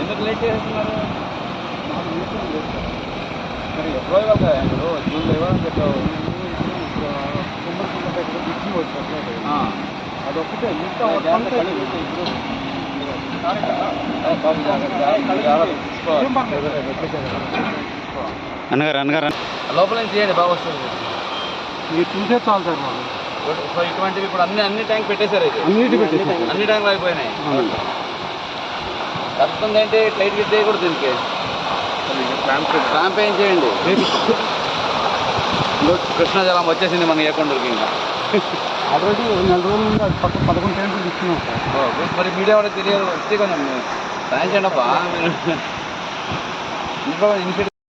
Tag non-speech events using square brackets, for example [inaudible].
ఎందుకు లేట్ చేస్తున్నారు? నాకు మీటింగ్ లేదు మరి ఎప్పుడో ఇవ్వాలి ఇప్పుడు జూన్లో ఇవ్వాలని చెప్పావు మిక్సింగ్ వచ్చి అదొక్కటే మిగతా ఇప్పుడు అన్నగారు అన్నగారు. లోపల నుంచి బాగా వస్తుంది. మీరు చూసే చాలు సార్ మాకు. సో ఇటువంటివి ఇప్పుడు అన్ని అన్ని ట్యాంక్ పెట్టేశారు అయితే. అన్నిటి పెట్టేసారు. అన్ని ట్యాంకులు అయిపోయినాయి. కష్టం ఏంటి? లైట్ గిట్ చేయకూడదు దీనికి. ర్యాంప్ ఏం చేయండి? ఇంకో కృష్ణా జలం వచ్చేసింది మన ఏకొండూరుకి ఇంకా. ఆల్రెడీ నెల రోజుల నుండి అది పక్క పదకొండు సార్ ఓ, మరి మీడియా వాళ్ళకి తెలియదు. వస్తే కొంచెం సాయం చేయండి అబ్బా. [laughs] ఇనిషియేటివ్